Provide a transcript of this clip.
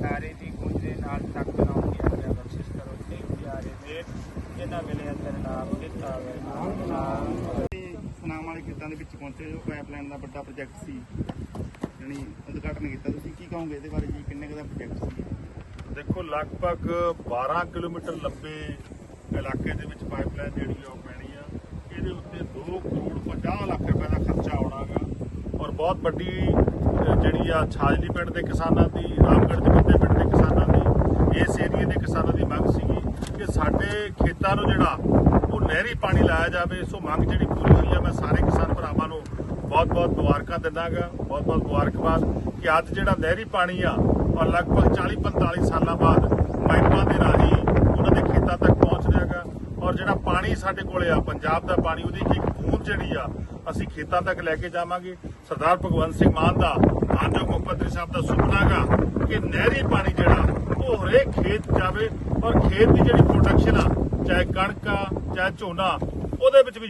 ਜੈਕਾਰੇ ਦੀ ਗੂੰਜ ਦੇ ਨਾਲ ਤੱਕ ਬਣਾਉਣ ਦੀ ਆਗਿਆ ਬਖਸ਼ਿਸ਼ ਕਰੋ ਤੇ ਪਿਆਰੇ ਦੇ ਜਿਨ੍ਹਾਂ ਵੇਲੇ ਅੰਦਰ ਨਾਮ ਦਿੱਤਾ ਹੋਵੇ ਨਾਮ ਸੁਨਾਮ ਵਾਲੇ ਖੇਤਾਂ ਦੇ ਵਿੱਚ ਪਹੁੰਚੇ ਜੋ ਪਾਈਪਲਾਈਨ ਦਾ ਵੱਡਾ ਪ੍ਰੋਜੈਕਟ ਸੀ। ਯਾਨੀ ਉਦਘਾਟਨ ਕੀਤਾ। ਤੁਸੀਂ ਕੀ ਕਹੋਗੇ ਇਹਦੇ ਬਾਰੇ ਜੀ? ਕਿੰਨੇ ਕੁ ਦਾ ਪ੍ਰੋਜੈਕਟ ਸੀ? ਦੇਖੋ ਲਗਭਗ 12 ਕਿਲੋਮੀਟਰ ਲੰਬੇ ਇਲਾਕੇ ਦੇ ਵਿੱਚ ਪਾਈਪਲਾਈਨ ਜਿਹੜੀ ਆ ਉਹ ਪੈਣੀ ਆ। ਇਹਦੇ ਉੱਤੇ 2 ਕਰੋੜ 50 ਲੱਖ ਰੁਪਏ ਦਾ ਖਰਚਾ ਆਉਣਾਗਾ ਔਰ ਬਹੁਤ ਵੱਡੀ ਜਿਹੜੀ ਆ ਛਾਜਲੀ ਪਿੰਡ ਦੇ ਕਿਸਾਨਾਂ ਦੀ ਰਾਮਗੜ੍ਹ ਦੇ ਬੰਦੇ ਪਿੰਡ ਦੇ ਕਿਸਾਨਾਂ ਦੀ ਇਸ ਏਰੀਏ ਦੀ ਮੰਗ ਸੀਗੀ ਕਿ ਸਾਡੇ ਖੇਤਾਂ ਨੂੰ ਜਿਹੜਾ ਉਹ ਨਹਿਰੀ ਪਾਣੀ ਲਾਇਆ ਜਾਵੇ, ਸੋ ਮੰਗ ਜਿਹੜੀ ਪੂਰੀ ਹੋਈ ਆ, ਮੈਂ ਸਾਰੇ ਕਿਸਾਨ ਭਰਾਵਾਂ ਨੂੰ ਬਹੁਤ ਬਹੁਤ ਮੁਬਾਰਕਾਂ ਦਿੰਦਾਗਾ ਬਹੁਤ ਬਹੁਤ ਮੁਬਾਰਕਬਾਦ ਕਿ ਅੱਜ ਜਿਹੜਾ ਨਹਿਰੀ ਪਾਣੀ ਆ ਔਰ ਲਗਭਗ 40 45 ਸਾਲਾਂ ਬਾਅਦ ਪਾਈਪਾਂ ਦੇ ਰਾਹੀਂ ਉਹਨਾਂ ਦੇ ਖੇਤਾਂ ਤੱਕ ਪਹੁੰਚ ਰਿਹਾਗਾ ਔਰ ਜਿਹੜਾ ਪਾਣੀ ਸਾਡੇ ਕੋਲੇ ਆ, ਪੰਜਾਬ ਦਾ ਪਾਣੀ, ਉਹਦੀ ਇੱਕ ਇੱਕ ਬੂੰਦ ਜਿਹੜੀ ਆ, ਅਸੀਂ ਖੇਤਾਂ ਤੱਕ ਲੈ ਕੇ ਜਾਵਾਂਗੇ। ਸਰਦਾਰ ਭਗਵੰਤ ਸਿੰਘ ਮਾਨ ਦਾ ਮਾਨਯੋਗ ਮੁੱਖ ਮੰਤਰੀ ਸਾਹਿਬ ਦਾ ਸੁਪਨਾ ਗਾ ਕਿ ਨਹਿਰੀ ਪਾਣੀ ਜਿਹੜਾ ਹਰੇਕ ਖੇਤ ਜਾਵੇ ਔਰ ਖੇਤ ਦੀ ਜਿਹੜੀ ਪ੍ਰੋਡਕਸ਼ਨ ਆ, ਚਾਹੇ ਕਣਕ ਆ, ਚਾਹੇ ਝੋਨਾ, ਉਹਦੇ ਵਿੱਚ ਵੀ